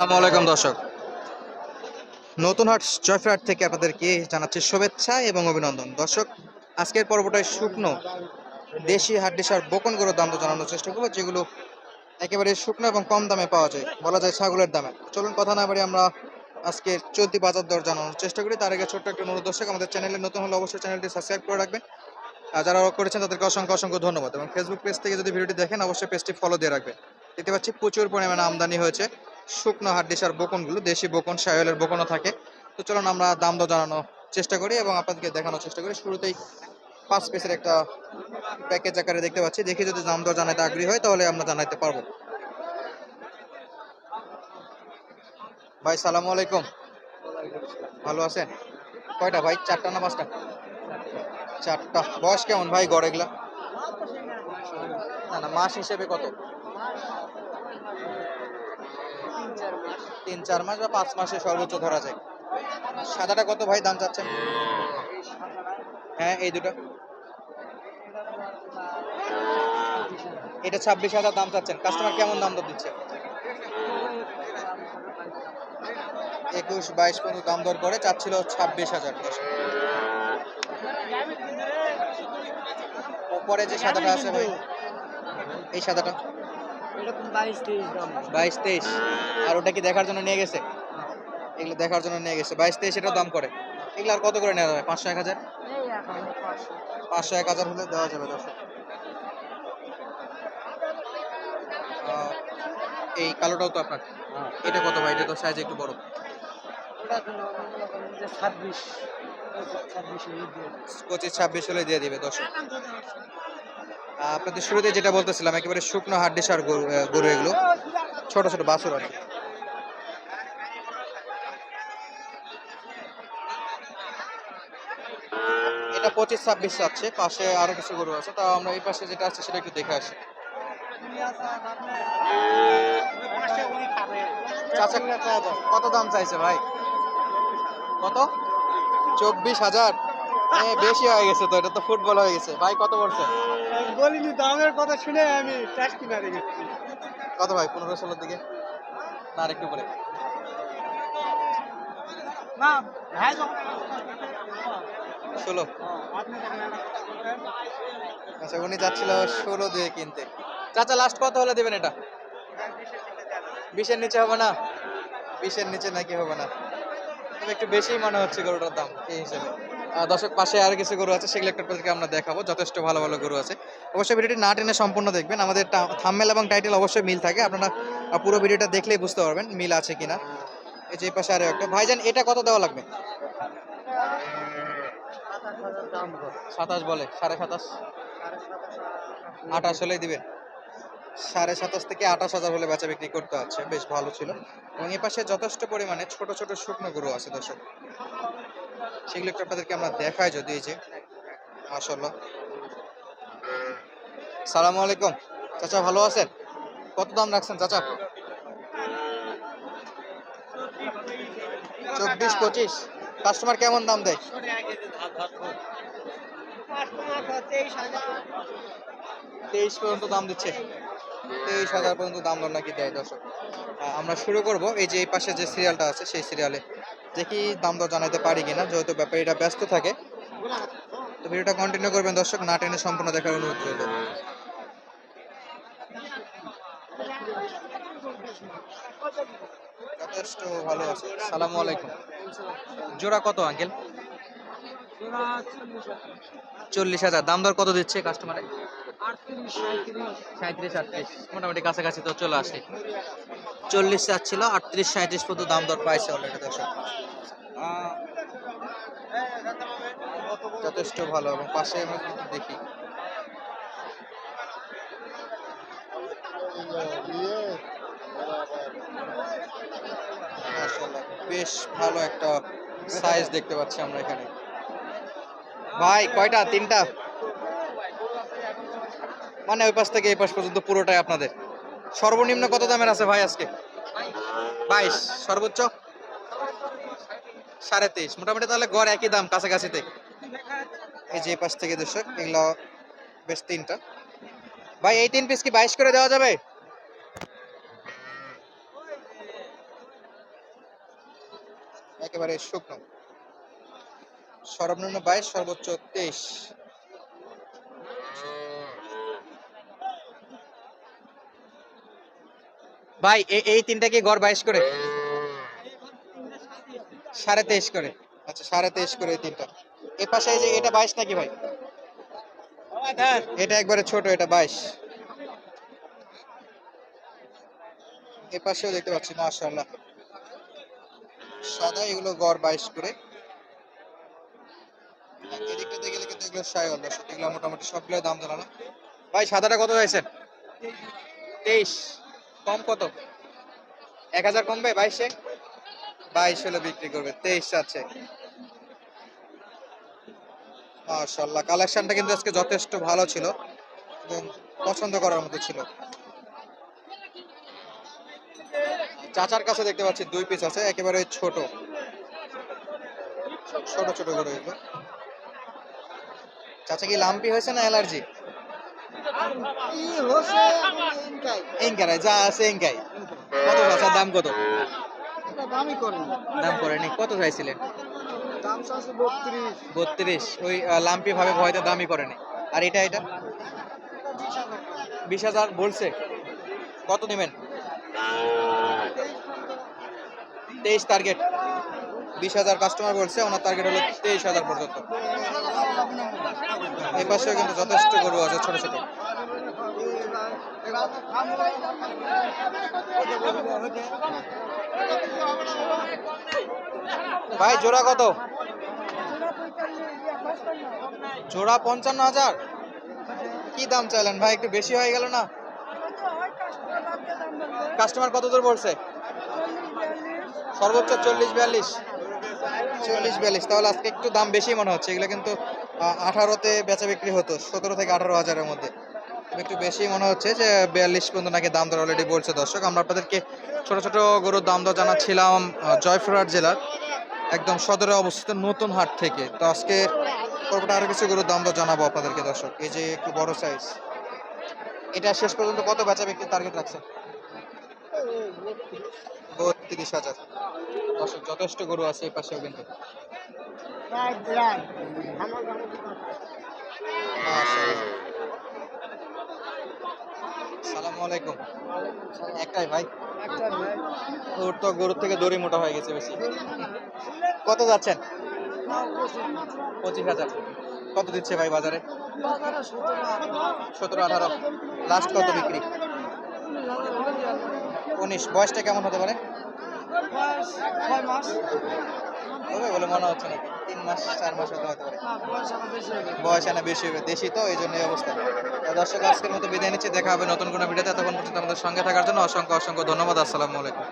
আসসালামু আলাইকুম দর্শক। নতুন হাট জয়ফ্রাট থেকে আপনাদেরকে জানাচ্ছি শুভেচ্ছা এবং অভিনন্দন। দর্শক, আজকের পর্বটায় শুকনো দেশি হাড্ডিসার বকন গরুর দাম তো জানানোর চেষ্টা করব, যেগুলো একেবারে শুকনো এবং কম দামে পাওয়া যায়। বলা যায় ছাগলের দামে। চলুন কথা না বাড়ি আমরা আজকে চলতি বাজার দর জানানোর চেষ্টা করি। তার আগে ছোট্ট একটা অনুরোধ, দর্শক, আমাদের চ্যানেলে নতুন হলে অবশ্যই চ্যানেলটি সাবস্ক্রাইব করে রাখবেন। আর যারা করেছেন তাদেরকে অসংখ্য অসংখ্য ধন্যবাদ। এবং ফেসবুক পেজ থেকে যদি ভিডিওটি দেখেন, অবশ্যই পেজটি ফলো দিয়ে রাখবেন। দেখতে পাচ্ছি প্রচুর পরিমাণে আমদানি হয়েছে। শুকনো হাড্ডিসার বকনগুলো, দেশি বকন সায়লের বকনও থাকে। তো চলুন আমরা দাম দর জানানোর চেষ্টা করি এবং আপনাদেরকে দেখানোর চেষ্টা করি। শুরুতেই পাঁচ পিসের একটা প্যাকেজ আকারে দেখতে পাচ্ছি। দেখি যদি দাম দর জানাতে আগ্রহী হয়, তাহলে আমরা জানাতে পারব। ভাই, সালামু আলাইকুম। ভালো আছেন? কয়টা ভাই? চারটা না পাঁচটা? চারটা। বয়স কেমন ভাই গড় এগুলা? না না, মাস হিসেবে কত? তিন, চার মাস বা পাঁচ মাসে সর্বোচ্চ ধরা যায়। সাদাটা কত ভাই? দাম চাচ্ছেন? হ্যাঁ এই দুটো। এটা ছাব্বিশ হাজার দাম চাচ্ছেন। কাস্টমার কেমন দাম দর দিচ্ছে? একুশ, বাইশ পর্যন্ত দাম দর করে, চাচ্ছিল ছাব্বিশ হাজার। উপরে যে সাদাটা আছে ভাই, এই সাদাটা। বাইশ তেইশ আর ওটা কি দেখার জন্য নিয়ে গেছে? এগুলো দেখার জন্য নিয়ে গেছে। বাইশ তেইশ এটাও দাম করে এগুলো আর কত করে নেওয়া যাবে? পাঁচশো এক হাজার? পাঁচশো। এক হাজার হলে দেওয়া যাবে দর্শক। এই কালোটাও তো আপনার। এটা কত ভাই? এটা তো সাইজ একটু বড়। ছাব্বিশ ছাব্বিশ পঁচিশ ছাব্বিশ হলে দিয়ে দিবে দর্শক। আপনাদের শুরুতে যেটা বলতেছিলাম, একেবারে শুকনো হাড্ডি সার গরু এগুলো। ছোট ছোট বাছুর আর এটা পঁচিশ, ছাব্বিশ আছে পাশে আরও কিছু গরু আছে। তা আমরা এই পাশে যেটা আছে, সেটা একটু দেখে আসি। কত দাম চাইছে ভাই? কত? চব্বিশ হাজার। এ, বেশি হয়ে গেছে তো এটা তো ফুটবল হয়ে গেছে। ভাই কত পড়ছে? বলিনি দামের কথা শুনে আমি ট্যাক্স কত ভাই পনেরো ষোলোর দিকে? না আর একটু পরে। না ভাই ষোলো। আচ্ছা উনি যাচ্ছিল ষোলো দিয়ে কিনতে। চাচা লাস্ট কত হলে দেবেন এটা? বিশের নিচে হবে না? বিশের নিচে নাকি হবে না? তবে একটু বেশি মনে হচ্ছে গরুটার দাম এই হিসেবে। দর্শক পাশে আর কিছু গরু আছে, সেগুলো একটা আপনাদেরকে আমরা দেখাবো। যথেষ্ট ভালো ভালো গরু আছে। অবশ্যই ভিডিওটি না টেনে সম্পূর্ণ দেখবেন। আমাদের থাম্মেল এবং টাইটেল অবশ্যই মিল থাকে। আপনারা পুরো ভিডিওটা দেখলেই বুঝতে পারবেন মিল আছে কিনা। এই যে পাশে আরও একটা। ভাইজান, এটা কত দেওয়া লাগবে? সাতাশ বলে, সাড়ে সাতাশ। আঠাশ হলেই দিবেন সাড়ে সাতাশ থেকে আঠাশ হাজার হলে বেচা বিক্রি করতে হচ্ছে। বেশ ভালো ছিল। এবং এ পাশে যথেষ্ট পরিমাণে ছোট ছোট শুকনো গরু আছে, দর্শক। সেগুলো একটু আপনাদেরকে আমরা দেখাই যদি এই যে মাশাল্লাহ সালামু আলাইকুম। চাচা ভালো আছেন? কত দাম রাখছেন চাচা? চব্বিশ পঁচিশ। কাস্টমার কেমন দাম দেয়? তেইশ পর্যন্ত দাম দিচ্ছে। তেইশ হাজার পর্যন্ত দাম দর নাকি দেয় দর্শক। আমরা শুরু করব। এই যে এই পাশে যে সিরিয়ালটা আছে, সেই সিরিয়ালে দেখি দাম দর জানাতে পারি কিনা যেহেতু ব্যাপারীরা ব্যস্ত থাকে। তো ভিডিওটা কন্টিনিউ করবেন দর্শক না টেনে সম্পূর্ণ দেখার অনুরোধ রইল। যথেষ্ট ভালো আছে। সালামু আলাইকুম। জোড়া কত আঙ্কেল? চল্লিশ হাজার। দাম দর কত দিচ্ছে কাস্টমারে সাঁত্রিশ আটত্রিশ। মোটামুটি কাছাকাছি তো চলে আসে। চল্লিশ চাচ্ছিল আটত্রিশ সাঁত্রিশ পর্যন্ত দাম দর পাইছে অলরেডি দর্শক। যথেষ্ট ভালো এবং পাশে দেখি। বেশ ভালো একটা সাইজ দেখতে পাচ্ছি আমরা এখানে। ভাই, কয়টা? তিনটা? মানে ওই পাশ থেকে এই পাশ পর্যন্ত পুরোটাই আপনাদের। সর্বনিম্ন কত দামের আছে ভাই আজকে? বাইশ, সর্বোচ্চ? সাড়ে তেইশ। মোটামুটি তাহলে গড় একই দাম কাছাকাছিতে। এই যে পাশ থেকে দর্শক, এগুলো বেশ তিনটা। ভাই, এই তিন পিস কি বাইশ করে দেওয়া যাবে? একেবারে শুকনো। সর্বনিম্ন বাইশ, সর্বোচ্চ তেইশ। ভাই এই তিনটা কি গড় বাইশ করে? সাড়ে তেইশ করে। আচ্ছা সাড়ে তেইশ করে এই তিনটা। এ পাশে এই যে এটা বাইশ নাকি ভাই? এটা একবারে ছোট এটা বাইশ। এ পাশেও দেখতে পাচ্ছি মাশাআল্লাহ। সাদা এগুলো গড় বাইশ করে। এদিকটাতে গেলে কিন্তু এগুলো মোটামুটি সবগুলো দাম জানানো ভাই সাদাটা কত চাইছেন? তেইশ। কম কত? এক হাজার কমবে? বাইশে? বাইশ হলে বিক্রি করবে, তেইশ আছে। মাশাল্লাহ কালেকশনটা কিন্তু আজকে যথেষ্ট ভালো ছিল এবং পছন্দ করার মতো ছিল। চাচার কাছে দেখতে পাচ্ছি দুই পিস আছে, একেবারে ছোট। ছোট ছোট করে এগুলো। চাচা কি লাম্পি হয়েছে না অ্যালার্জি? এঙ্কারাই যা আছে এঙ্কাই কত চাচার দাম কত? দামই করেন দাম করেনি কত চাইছিলেন? দাম আছে বত্রিশ। বত্রিশ। ওই লাম্পি ভাবে ভয়তে দামই করেনি আর এটা এটা? বিশ হাজার। বলছে। কত নেবেন? তেইশ টার্গেট বিশ হাজার কাস্টমার বলছে। ওনার টার্গেট হলো তেইশ হাজার পর্যন্ত। এই পাশেও কিন্তু যথেষ্ট গরু আছে ছোট ছোট। ভাই, জোড়া কত? জোড়া পঞ্চান্ন হাজার? কি দাম চাইলেন ভাই? একটু বেশি হয়ে গেল না? কাস্টমার কত দূর বলছে সর্বোচ্চ চল্লিশ বিয়াল্লিশ। চল্লিশ বিয়াল্লিশ। তাহলে আজকে একটু দাম বেশি মনে হচ্ছে। এগুলো কিন্তু আঠারোতে বেচা বিক্রি হতো, সতেরো থেকে আঠারো হাজারের মধ্যে। একটু বেশি মনে হচ্ছে যে বিয়াল্লিশ পর্যন্ত নাকি দাম দর অলরেডি বলছে। দর্শক আমরা আপনাদেরকে ছোট ছোট গরুর দাম দর জানাচ্ছিলাম জয়পুরহাট জেলার একদম সদরে অবস্থিত নতুন হাট থেকে। তো আজকে পর্বটা আরও কিছু গরুর দাম দর জানাব আপনাদেরকে দর্শক। এই যে একটু বড় সাইজ এটা শেষ পর্যন্ত কত বেচা বিক্রির টার্গেট রাখছে বত্রিশ হাজার। দর্শক যথেষ্ট গরু আছে এই পাশেও কিন্তু। মাশাআল্লাহ। সালামু আলাইকুম। একটাই ভাই? ওর তো গরুর থেকে দড়ি মোটা হয়ে গেছে বেশি। কত যাচ্ছেন? পঁচিশ হাজার। কত দিচ্ছে ভাই বাজারে? সতেরো আঠারো। লাস্ট কত বিক্রি? উনিশ। বয়সটা কেমন হতে পারে? ছয় মাস। হবে বলে মনে হচ্ছে নাকি? তিন মাস চার মাস হতে হতে পারে। বয়স আনা বেশি হবে দেশি তো এই জন্য এই অবস্থা দর্শক আজকের মতো বিদায় নিচ্ছি। দেখা হবে নতুন কোনো ভিডিওতে। তখন পর্যন্ত আমাদের সঙ্গে থাকার জন্য অসংখ্য অসংখ্য ধন্যবাদ। আসসালামু আলাইকুম।